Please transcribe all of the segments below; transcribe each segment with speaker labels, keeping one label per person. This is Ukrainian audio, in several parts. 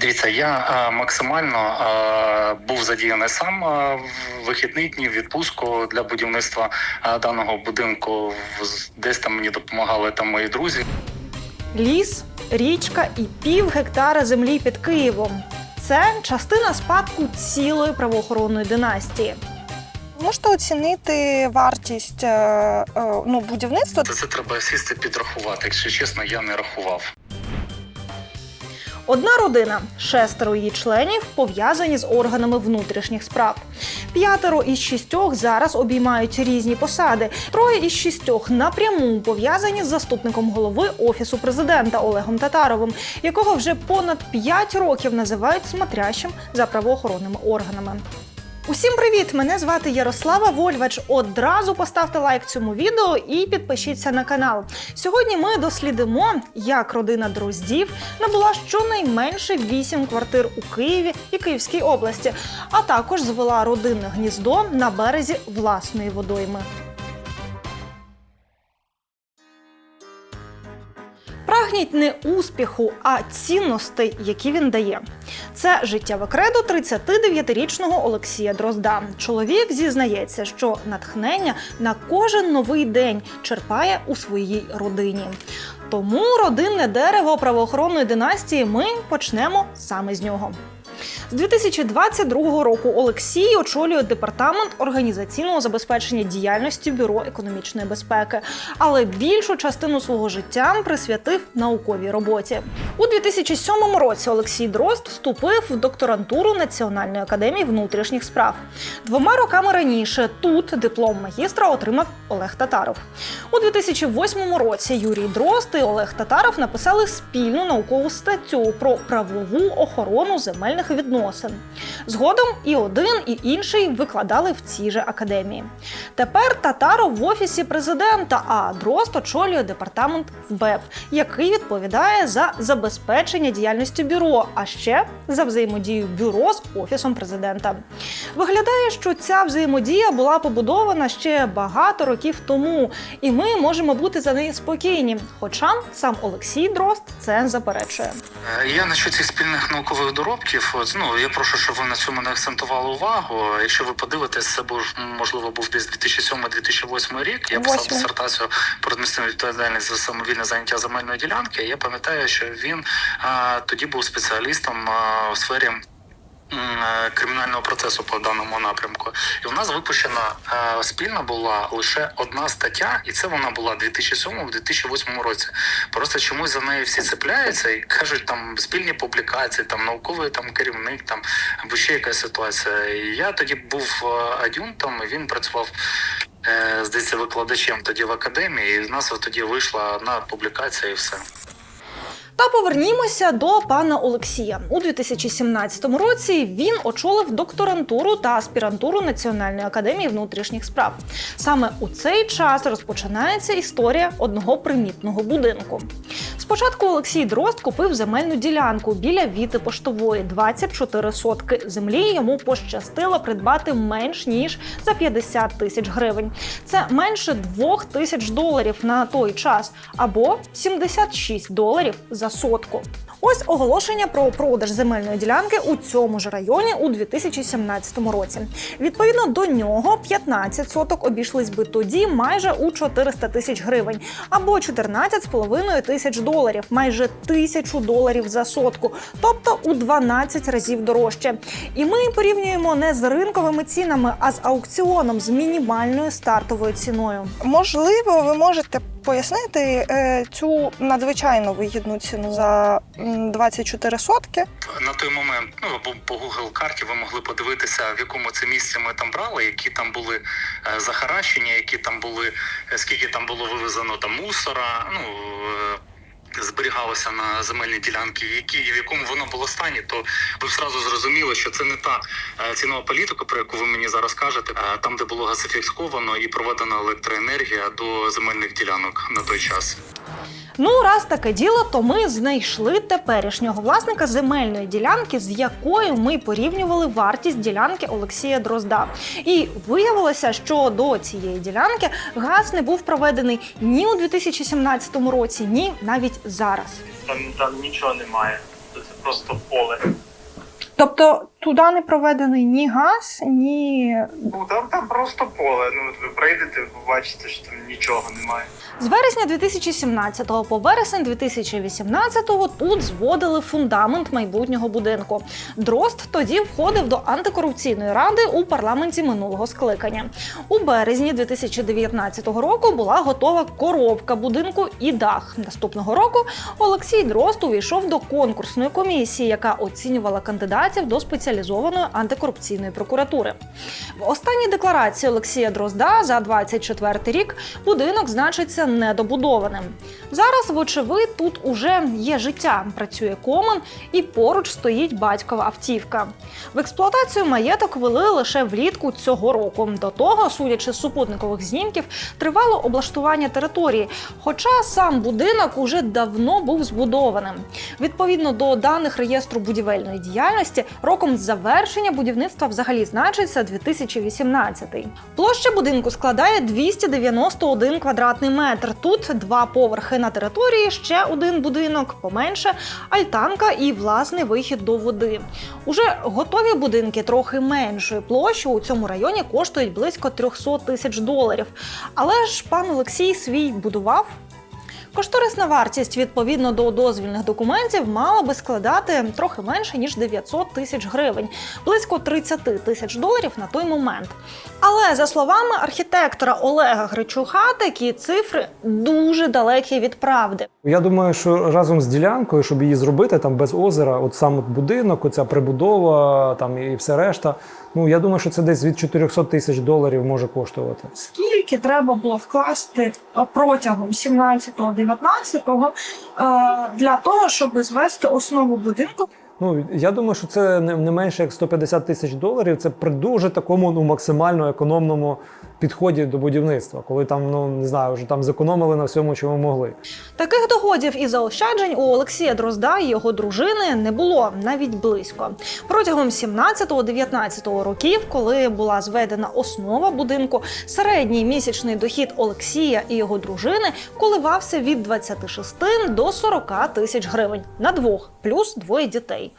Speaker 1: Дивіться, я е, максимально е, був задіяний сам е, в вихідні дні в відпустку для будівництва даного будинку. В- Десь там мені допомагали там мої друзі.
Speaker 2: Ліс, річка і пів гектара землі під Києвом. Це частина спадку цілої правоохоронної династії.
Speaker 3: Можете оцінити вартість е, е, ну, будівництва?
Speaker 1: Це, це треба сісти підрахувати. Якщо чесно, я не рахував.
Speaker 2: Одна родина, шестеро її членів пов'язані з органами внутрішніх справ. П'ятеро із шістьох зараз обіймають різні посади. Троє із шістьох напряму пов'язані з заступником голови офісу президента Олегом Татаровим, якого вже понад п'ять років називають смотрящим за правоохоронними органами. Усім привіт! Мене звати Ярослава Вольвач. Одразу поставте лайк цьому відео і підпишіться на канал. Сьогодні ми дослідимо, як родина Дроздів набула щонайменше 8 квартир у Києві і Київській області, а також звела родинне гніздо на березі власної водойми. Прагніть не успіху, а цінностей, які він дає. Це життєве кредо 39-річного Олексія Дрозда. Чоловік зізнається, що натхнення на кожен новий день черпає у своїй родині. Тому родинне дерево правоохоронної династії ми почнемо саме з нього. З 2022 року Олексій очолює департамент організаційного забезпечення діяльності Бюро економічної безпеки, але більшу частину свого життя присвятив науковій роботі. У 2007 році Олексій Дрозд вступив в докторантуру Національної академії внутрішніх справ. Двома роками раніше тут диплом магістра отримав Олег Татаров. У 2008 році Юрій Дрозд і Олег Татаров написали спільну наукову статтю про правову охорону земельних відносин. Згодом і один, і інший викладали в цій же академії. Тепер Татаров в офісі президента, а Дрозд очолює департамент БЕП, який відповідає за забезпечення діяльності бюро, а ще за взаємодію бюро з офісом президента. Виглядає, що ця взаємодія була побудована ще багато років тому, і ми можемо бути за неї спокійні. Хоча сам Олексій Дрозд це заперечує.
Speaker 1: Е, Я насчет цих спільних наукових доробків. от, Ну я прошу, щоб ви на цьому не акцентували увагу. Якщо ви подивитесь, це був можливо був десь 2007-2008 рік. Я писав дисертацію про адміністративну відповідальність за самовільне заняття земельної ділянки. Я пам'ятаю, що він а, тоді був спеціалістом а, в сфері. Е, Кримінального процесу по даному напрямку, і у нас випущена е, спільна була лише одна стаття, і це вона була 2007-2008 році. Просто чомусь за нею всі цепляються і кажуть, там спільні публікації, там науковий там керівник, там або ще якась ситуація. І я тоді був е, адюнктом, і він працював. Здається, викладачем тоді в академії, і з нас тоді вийшла одна публікація, і все.
Speaker 2: Та повернімося до пана Олексія. У 2017 році він очолив докторантуру та аспірантуру Національної академії внутрішніх справ. Саме у цей час розпочинається історія одного примітного будинку. Спочатку Олексій Дрозд купив земельну ділянку біля Віти Поштової 24 сотки. Землі йому пощастило придбати менш ніж за 50 тисяч гривень. Це менше 2 тисяч доларів на той час, або 76 доларів за сотку. Ось оголошення про продаж земельної ділянки у цьому ж районі у 2017 році. Відповідно до нього 15 соток обійшлись би тоді майже у 400 тисяч гривень, або 14,5 тисяч доларів, майже тисячу доларів за сотку, тобто у 12 разів дорожче. І ми порівнюємо не з ринковими цінами, а з аукціоном з мінімальною стартовою ціною.
Speaker 3: Можливо, ви можете пояснити е, цю надзвичайно вигідну ціну за м, 24 сотки.
Speaker 1: на той момент, ну по Google карті ви могли подивитися, в якому це місці ми там брали, які там були е, захаращення, які там були, е, скільки там було вивезено там мусора. Ну зберігалося на земельні ділянки, в які в якому воно було стані, то ви зразу зрозуміли, що це не та е, цінова політика, про яку ви мені зараз кажете, а там, де було газифіковано і проведена електроенергія до земельних ділянок на той час.
Speaker 2: Ну, раз таке діло, то ми знайшли теперішнього власника земельної ділянки, з якою ми порівнювали вартість ділянки Олексія Дрозда. І виявилося, що до цієї ділянки газ не був проведений ні у 2017 році, ні навіть зараз.
Speaker 4: Там, там нічого немає. це просто поле.
Speaker 3: Тобто туди не проведений ні газ, ні.
Speaker 4: Ну там, там просто поле. Ну от ви прийдете, ви побачите, що там нічого немає.
Speaker 2: З вересня 2017 по вересень 2018 тут зводили фундамент майбутнього будинку. Дрозд тоді входив до антикорупційної ради у парламенті минулого скликання. У березні 2019 року була готова коробка будинку і дах. Наступного року Олексій Дрозд увійшов до конкурсної комісії, яка оцінювала кандидатів до спеціалізованої антикорупційної прокуратури. В останній декларації Олексія Дрозда за 24 рік будинок значиться недобудованим. Зараз, вочевидь, тут уже є життя. Працює комин і поруч стоїть батькова автівка. В експлуатацію маєток вели лише влітку цього року. До того, судячи з супутникових знімків, тривало облаштування території. Хоча сам будинок уже давно був збудованим. Відповідно до даних реєстру будівельної діяльності, роком завершення будівництва взагалі значиться 2018. Площа будинку складає 291 квадратний метр. Тут два поверхи на території, ще один будинок, поменше, альтанка і власний вихід до води. Уже готові будинки трохи меншої площі у цьому районі коштують близько 300 тисяч доларів. Але ж пан Олексій свій будував. Кошторисна вартість відповідно до дозвільних документів мала би складати трохи менше ніж 900 тисяч гривень, близько 30 тисяч доларів на той момент. Але за словами архітектора Олега Гречуха, такі цифри дуже далекі від правди.
Speaker 5: Я думаю, що разом з ділянкою, щоб її зробити там без озера, от сам будинок, оця прибудова там і все решта. Ну я думаю, що це десь від 400 тисяч доларів може коштувати.
Speaker 6: скільки треба було вкласти е, протягом 17-19 для того, щоб звести основу будинку.
Speaker 5: Ну я думаю, що це не, не менше як 150 тисяч доларів. Це при дуже такому ну максимально економному підході до будівництва, коли там ну не знаю, вже там зекономили на всьому, чому могли.
Speaker 2: Таких доходів і заощаджень у Олексія Дрозда і його дружини не було навіть близько. Протягом 17-19 років, коли була зведена основа будинку, середній місячний дохід Олексія і його дружини коливався від 26 до 40 тисяч гривень на двох, плюс двоє дітей.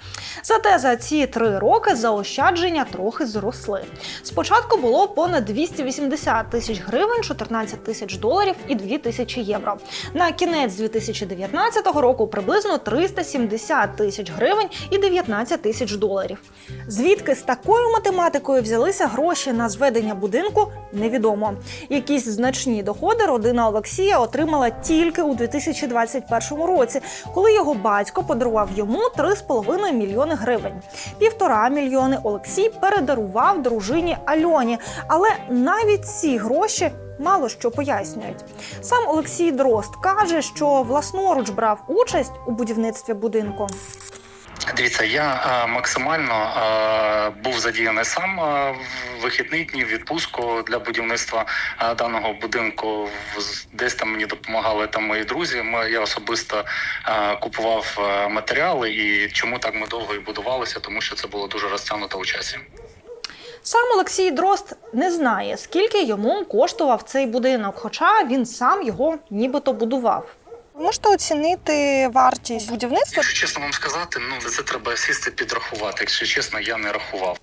Speaker 2: Зате за ці три роки заощадження трохи зросли. Спочатку було понад 280 тисяч гривень, 14 тисяч доларів і 2 тисячі євро. На кінець 2019 року приблизно 370 тисяч гривень і 19 тисяч доларів. Звідки з такою математикою взялися гроші на зведення будинку, невідомо. Якісь значні доходи родина Олексія отримала тільки у 2021 році, коли його батько подарував йому 3,5 мільйони гривень. Півтора мільйони Олексій передарував дружині Альоні, але навіть ці гроші. Мало що пояснюють. Сам Олексій Дрозд каже, що власноруч брав участь у будівництві будинку.
Speaker 1: Дивіться, я максимально був задіяний сам в вихідні дні відпустку для будівництва даного будинку. Десь там мені допомагали там мої друзі. Я особисто купував матеріали. І чому так ми довго і будувалися? Тому що це було дуже розтягнуто у часі.
Speaker 2: Сам Олексій Дрозд не знає, скільки йому коштував цей будинок, хоча він сам його нібито будував.
Speaker 3: Можете оцінити вартість будівництва?
Speaker 1: Якщо чесно вам сказати, ну це треба сісти підрахувати. Якщо чесно, я не рахував.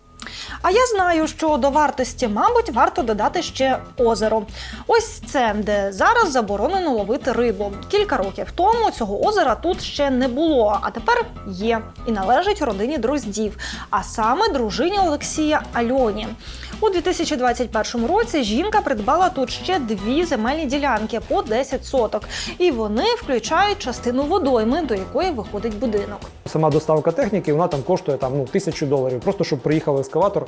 Speaker 2: А я знаю, що до вартості, мабуть, варто додати ще озеро. Ось це, де зараз заборонено ловити рибу. Кілька років тому цього озера тут ще не було, а тепер є і належить родині Дроздів, а саме дружині Олексія Альоні. У 2021 році жінка придбала тут ще дві земельні ділянки по 10 соток, і вони включають частину водойми, до якої виходить будинок.
Speaker 5: Сама доставка техніки вона там коштує там ну тисячу доларів, просто щоб приїхав ескаватор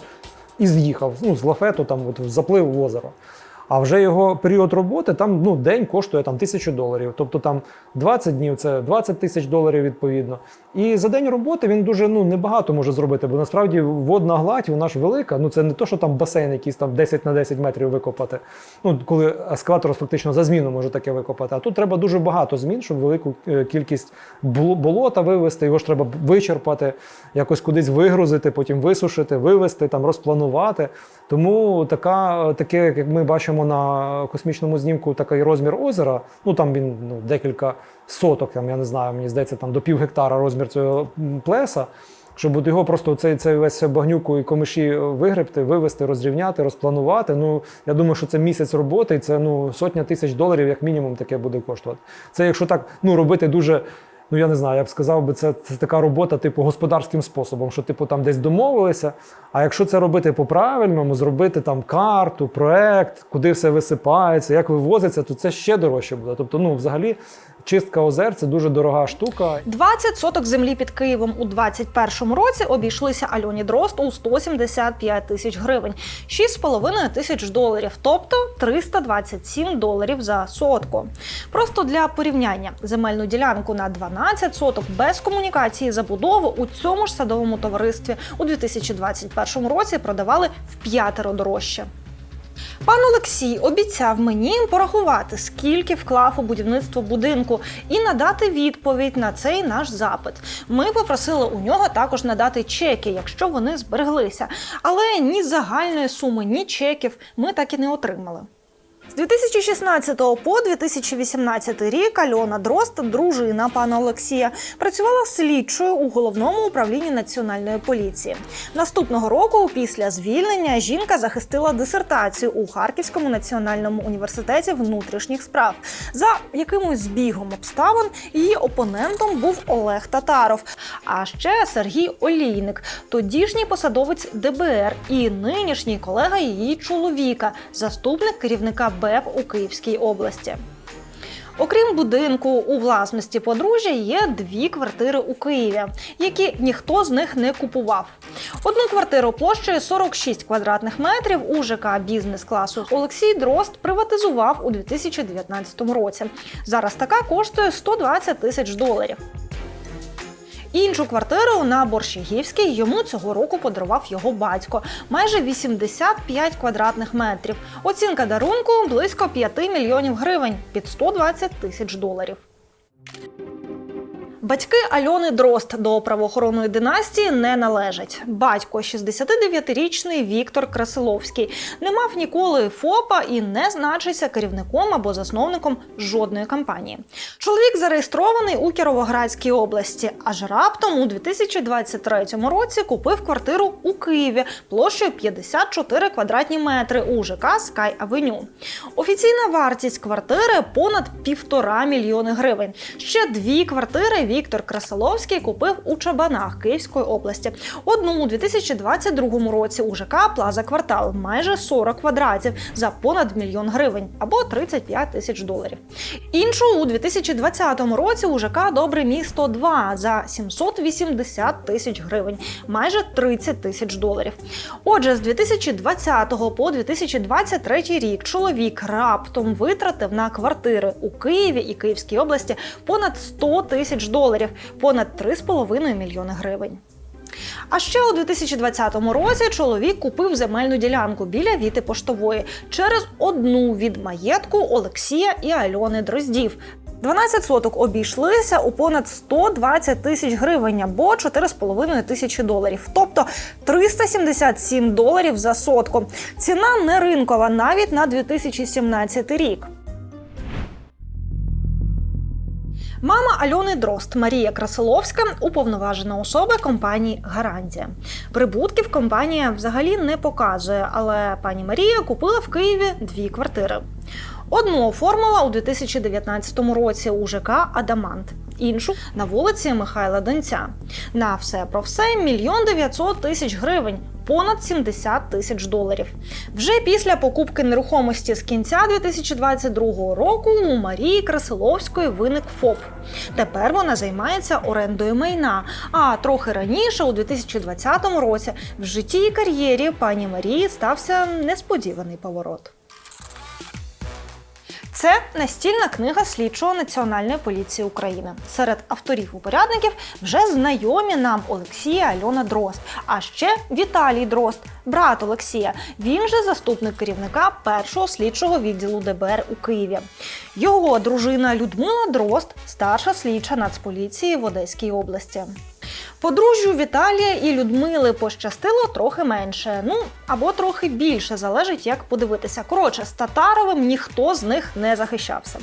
Speaker 5: і з'їхав ну, з лафету, там от заплив в озеро. А вже його період роботи там ну, день коштує там тисячу доларів. Тобто там 20 днів це 20 тисяч доларів відповідно. І за день роботи він дуже ну небагато може зробити, бо насправді водна гладь вона ж велика. Ну це не то, що там басейн якийсь там 10 на 10 метрів викопати. Ну коли ескаватор фактично за зміну може таке викопати. А тут треба дуже багато змін, щоб велику е, кількість болота вивезти. Його ж треба вичерпати, якось кудись вигрузити, потім висушити, вивезти, там розпланувати. Тому така, таке, як ми бачимо на космічному знімку такий розмір озера. Ну там він ну, декілька соток, там, я не знаю, мені здається, там до пів гектара розмір цього плеса. Щоб його просто цей, цей весь багнюку і комиші вигребти, вивести, розрівняти, розпланувати. Ну я думаю, що це місяць роботи, і це ну сотня тисяч доларів, як мінімум, таке буде коштувати. Це якщо так ну робити дуже. Ну я не знаю, я б сказав би, це, це така робота, типу, господарським способом, що типу там десь домовилися. А якщо це робити по-правильному, зробити там карту, проект, куди все висипається, як вивозиться, то це ще дорожче буде. Тобто, ну взагалі, чистка озер це дуже дорога штука.
Speaker 2: 20 соток землі під Києвом у 2021 році обійшлися Альоні Дрозд у 175 тисяч гривень, 6,5 тисяч доларів, тобто 327 доларів за сотку. Просто для порівняння земельну ділянку на 12 соток без комунікації забудови у цьому ж садовому товаристві у 2021 році продавали в п'ятеро дорожче. Пан Олексій обіцяв мені порахувати, скільки вклав у будівництво будинку, і надати відповідь на цей наш запит. Ми попросили у нього також надати чеки, якщо вони збереглися. Але ні загальної суми, ні чеків ми так і не отримали. З 2016 по 2018 рік Альона Дрозд, дружина пана Олексія, працювала слідчою у головному управлінні національної поліції. Наступного року, після звільнення, жінка захистила дисертацію у Харківському національному університеті внутрішніх справ. За якимось збігом обставин її опонентом був Олег Татаров, а ще Сергій Олійник, тодішній посадовець ДБР і нинішній колега її чоловіка, заступник керівника БЕП у Київській області. Окрім будинку у власності подружжя є дві квартири у Києві, які ніхто з них не купував. Одну квартиру площею 46 квадратних метрів у ЖК бізнес-класу Олексій Дрозд приватизував у 2019 році. Зараз така коштує 120 тисяч доларів. Іншу квартиру на Борщагівській йому цього року подарував його батько майже 85 квадратних метрів. Оцінка дарунку близько 5 мільйонів гривень під 120 тисяч доларів. Батьки Альони Дрозд до правоохоронної династії не належать. Батько 69-річний Віктор Красиловський не мав ніколи ФОПа і не значиться керівником або засновником жодної компанії. Чоловік зареєстрований у Кіровоградській області, аж раптом у 2023 році купив квартиру у Києві площею 54 квадратні метри у ЖК Sky Avenue. Офіційна вартість квартири понад півтора мільйони гривень. Ще дві квартири Віктор Красиловський купив у Чабанах Київської області. Одну у 2022 році у ЖК Плаза Квартал майже 40 квадратів за понад мільйон гривень або 35 тисяч доларів. Іншу у 2020 році у ЖК Добре місто 2 за 780 тисяч гривень, майже 30 тисяч доларів. Отже, з 2020 по 2023 рік чоловік раптом витратив на квартири у Києві і Київській області понад 100 тисяч доларів, понад 3,5 мільйони гривень. А ще у 2020 році чоловік купив земельну ділянку біля Віти Поштової через одну від маєтку Олексія і Альони Дроздів. 12 соток обійшлися у понад 120 тисяч гривень або 4,5 тисячі доларів, тобто 377 доларів за сотку. Ціна не ринкова навіть на 2017 рік. Мама Альони Дрозд Марія Красиловська уповноважена особа компанії Гарантія. Прибутків компанія взагалі не показує, але пані Марія купила в Києві дві квартири. Одну оформила у 2019 році у ЖК Адамант, іншу на вулиці Михайла Донця. На все про все мільйон дев'ятсот тисяч гривень. Понад 70 тисяч доларів. Вже після покупки нерухомості з кінця 2022 року у Марії Красиловської виник ФОП. Тепер вона займається орендою майна. А трохи раніше, у 2020 році, в житті і кар'єрі пані Марії стався несподіваний поворот. Це настільна книга слідчого Національної поліції України. Серед авторів-упорядників вже знайомі нам Олексія Альона Дрозд, а ще Віталій Дрозд, брат Олексія. Він же заступник керівника першого слідчого відділу ДБР у Києві. Його дружина Людмила Дрозд, старша слідча Нацполіції в Одеській області. Подружжю Віталія і Людмили пощастило трохи менше. Ну або трохи більше, залежить як подивитися. Коротше, з Татаровим ніхто з них не захищався.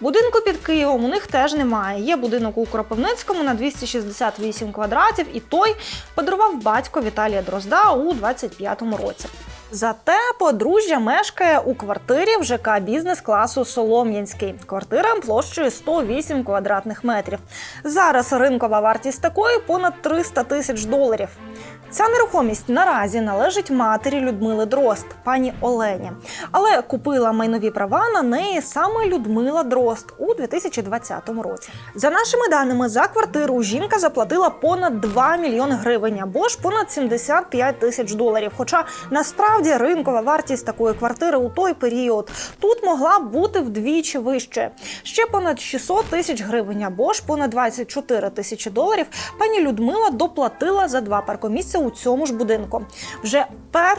Speaker 2: Будинку під Києвом у них теж немає. Є будинок у Кропивницькому на 268 квадратів, і той подарував батько Віталія Дрозда у 25-му році. Зате подружжя мешкає у квартирі в ЖК бізнес-класу Солом'янський. Квартира площею 108 квадратних метрів. Зараз ринкова вартість такої понад 300 тисяч доларів. Ця нерухомість наразі належить матері Людмили Дрозд, пані Олені. Але купила майнові права на неї саме Людмила Дрозд у 2020 році. За нашими даними, за квартиру жінка заплатила понад 2 мільйони гривень або ж понад 75 тисяч доларів. Хоча насправді ринкова вартість такої квартири у той період тут могла б бути вдвічі вище. Ще понад 600 тисяч гривень або ж понад 24 тисячі доларів пані Людмила доплатила за два паркомісця у цьому ж будинку. Вже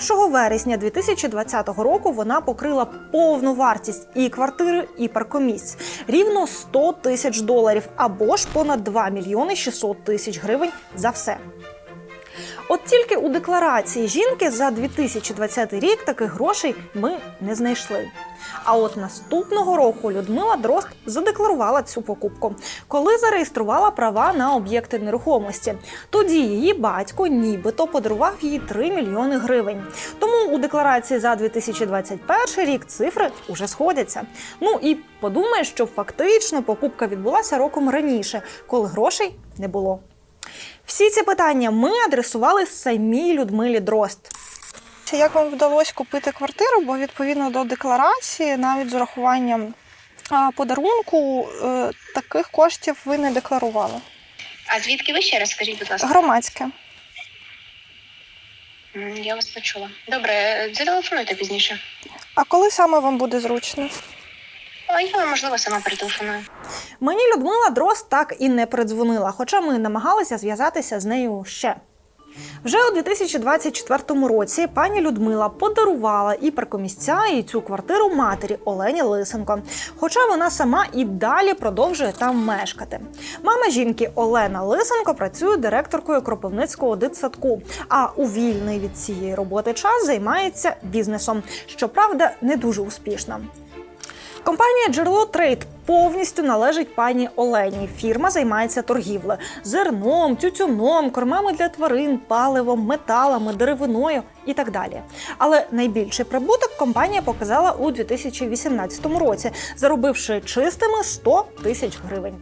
Speaker 2: 1 вересня 2020 року вона покрила повну вартість і квартири, і паркомісць рівно 100 тисяч доларів або ж понад 2 мільйони 600 тисяч гривень за все. От тільки у декларації жінки за 2020 рік таких грошей ми не знайшли. А от наступного року Людмила Дрозд задекларувала цю покупку, коли зареєструвала права на об'єкти нерухомості. Тоді її батько нібито подарував їй 3 мільйони гривень. Тому у декларації за 2021 рік цифри уже сходяться. Ну і подумаєш, що фактично покупка відбулася роком раніше, коли грошей не було. Всі ці питання ми адресували самій Людмилі Дрозд.
Speaker 3: Як вам вдалося купити квартиру? Бо відповідно до декларації, навіть з урахуванням подарунку, е, таких коштів ви не декларували.
Speaker 7: А звідки ви ще раз скажіть, будь ласка?
Speaker 3: Громадське.
Speaker 7: Я вас почула. Добре, зателефонуйте пізніше.
Speaker 3: А коли саме вам буде зручно?
Speaker 7: А я можливо, сама перетелефоную.
Speaker 2: Мені Людмила Дрозд так і не передзвонила, хоча ми намагалися зв'язатися з нею ще. Вже у 2024 році пані Людмила подарувала і паркомісця, і цю квартиру матері Олені Лисенко. Хоча вона сама і далі продовжує там мешкати. Мама жінки Олена Лисенко працює директоркою Кропивницького дитсадку, а у вільний від цієї роботи час займається бізнесом. Щоправда, не дуже успішно. Компанія Джерело Трейд повністю належить пані Олені. Фірма займається торгівлею зерном, тютюном, кормами для тварин, паливом, металами, деревиною і так далі. Але найбільший прибуток компанія показала у 2018 році, заробивши чистими 100 тисяч гривень.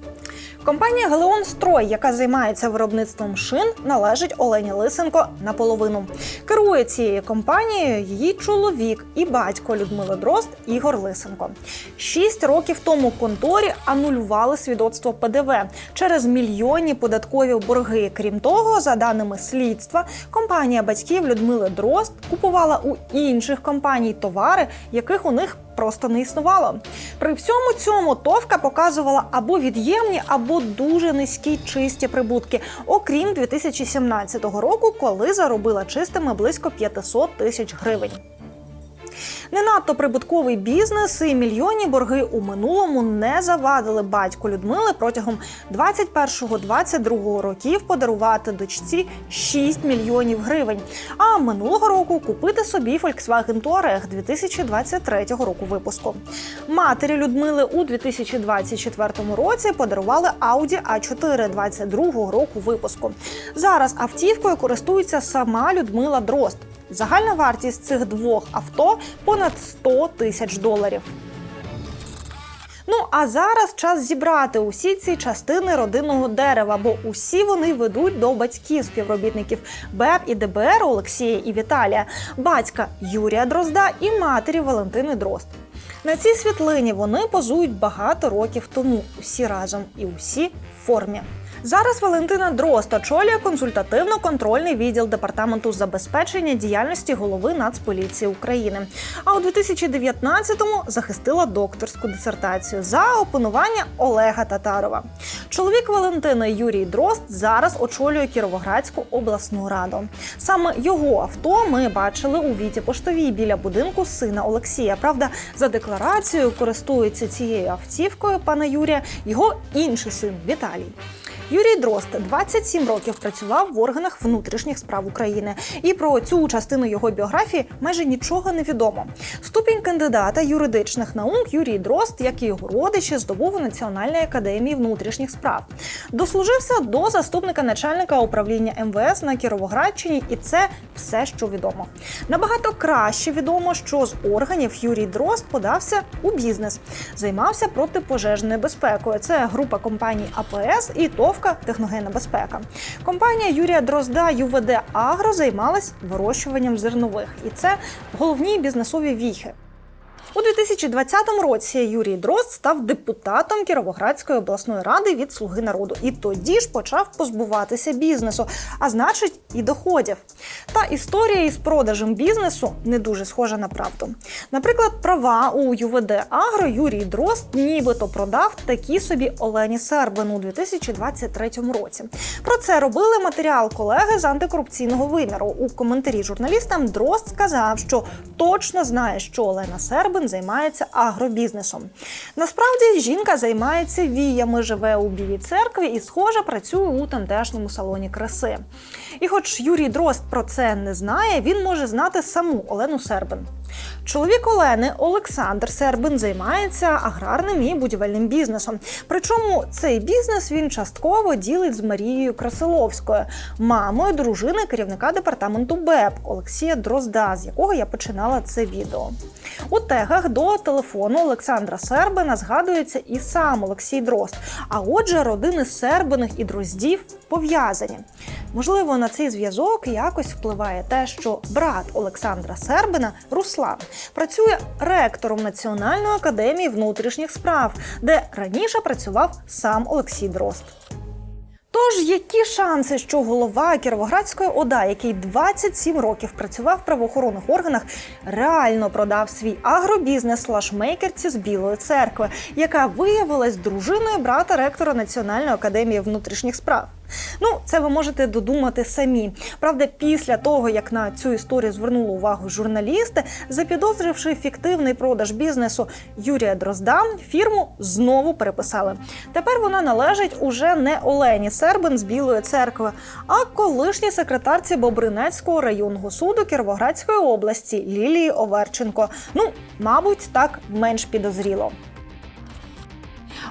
Speaker 2: Компанія Галеон Строй, яка займається виробництвом шин, належить Олені Лисенко наполовину. Керує цією компанією її чоловік і батько Людмили Дрозд Ігор Лисенко. Шість років тому конторі анулювали свідоцтво ПДВ через мільйонні податкові борги. Крім того, за даними слідства, компанія батьків Людмили Дрозд купувала у інших компаній товари, яких у них просто не існувало. При всьому цьому товка показувала або від'ємні, або дуже низькі чисті прибутки, окрім 2017 року, коли заробила чистими близько 500 тисяч гривень. Не надто прибутковий бізнес і мільйонні борги у минулому не завадили батьку Людмили протягом 21-22 років подарувати дочці 6 мільйонів гривень. А минулого року купити собі Volkswagen Touareg 2023 року випуску. Матері Людмили у 2024 році подарували Audi A4 22 року випуску. Зараз автівкою користується сама Людмила Дрозд. Загальна вартість цих двох авто понад 100 тисяч доларів. Ну а зараз час зібрати усі ці частини родинного дерева, бо усі вони ведуть до батьків співробітників БЕП і ДБР Олексія і Віталія, батька Юрія Дрозда і матері Валентини Дрозд. На цій світлині вони позують багато років тому, усі разом і усі в формі. Зараз Валентина Дрозд очолює консультативно-контрольний відділ департаменту забезпечення діяльності голови Нацполіції України. А у 2019-му захистила докторську дисертацію за опанування Олега Татарова. Чоловік Валентини Юрій Дрозд зараз очолює Кіровоградську обласну раду. Саме його авто ми бачили у Віті Поштовій біля будинку сина Олексія. Правда, за декларацією користується цією автівкою пана Юрія його інший син Віталій. Юрій Дрозд 27 років працював в органах внутрішніх справ України, і про цю частину його біографії майже нічого не відомо. Ступінь кандидата юридичних наук Юрій Дрозд, як і його родичі, здобув у Національній академії внутрішніх справ. Дослужився до заступника начальника управління МВС на Кіровоградщині, і це все, що відомо. Набагато краще відомо, що з органів Юрій Дрозд подався у бізнес, займався протипожежною безпекою. Це група компаній АПС і ТОВКа Техногенна безпека. Компанія Юрія Дрозда ЮВД Агро займалась вирощуванням зернових, і це головні бізнесові віхи. У 2020 році Юрій Дрозд став депутатом Кіровоградської обласної ради від Слуги народу і тоді ж почав позбуватися бізнесу, а значить, і доходів. Та історія із продажем бізнесу не дуже схожа на правду. Наприклад, права у ЮВД Агро Юрій Дрозд нібито продав такі собі Олені Сербин у 2023 році. Про це робили матеріал колеги з антикорупційного виміру. У коментарі журналістам Дрозд сказав, що точно знає, що Олена Сербин займається агробізнесом. Насправді жінка займається віями, живе у Білій церкві і, схоже, працює у тамтешньому салоні краси. І хоч Юрій Дрозд про це не знає, він може знати саму Олену Сербин. Чоловік Олени Олександр Сербин займається аграрним і будівельним бізнесом. Причому цей бізнес він частково ділить з Марією Красиловською, мамою дружини керівника департаменту БЕП Олексія Дрозда, з якого я починала це відео. У тегах до телефону Олександра Сербина згадується і сам Олексій Дрозд. А отже, родини Сербиних і Дроздів пов'язані. Можливо, на цей зв'язок якось впливає те, що брат Олександра Сербина, Руслан, працює ректором Національної академії внутрішніх справ, де раніше працював сам Олексій Дрозд. Тож, які шанси, що голова Кіровоградської ОДА, який 27 років працював в правоохоронних органах, реально продав свій агробізнес лашмейкерці з Білої церкви, яка виявилась дружиною брата ректора Національної академії внутрішніх справ? Ну, це ви можете додумати самі. Правда, після того, як на цю історію звернули увагу журналісти, запідозривши фіктивний продаж бізнесу Юрія Дрозда, фірму знову переписали. Тепер вона належить уже не Олені Сербин з Білої церкви, а колишній секретарці Бобринецького районного суду Кіровоградської області Лілії Оверченко. Ну, мабуть, так менш підозріло.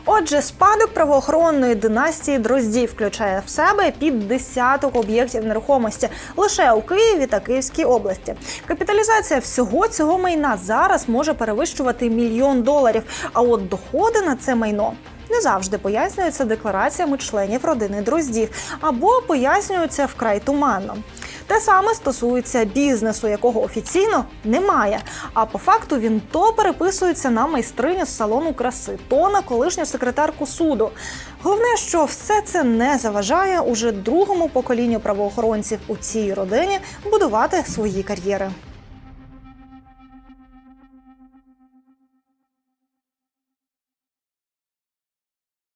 Speaker 2: Отже, спадок правоохоронної династії Дроздів включає в себе під десяток об'єктів нерухомості лише у Києві та Київській області. Капіталізація всього цього майна зараз може перевищувати мільйон доларів. А от доходи на це майно. Не завжди пояснюються деклараціями членів родини Дроздів або пояснюються вкрай туманно. Те саме стосується бізнесу, якого офіційно немає. А по факту він то переписується на майстриню з салону краси, то на колишню секретарку суду. Головне, що все це не заважає уже другому поколінню правоохоронців у цій родині будувати свої кар'єри.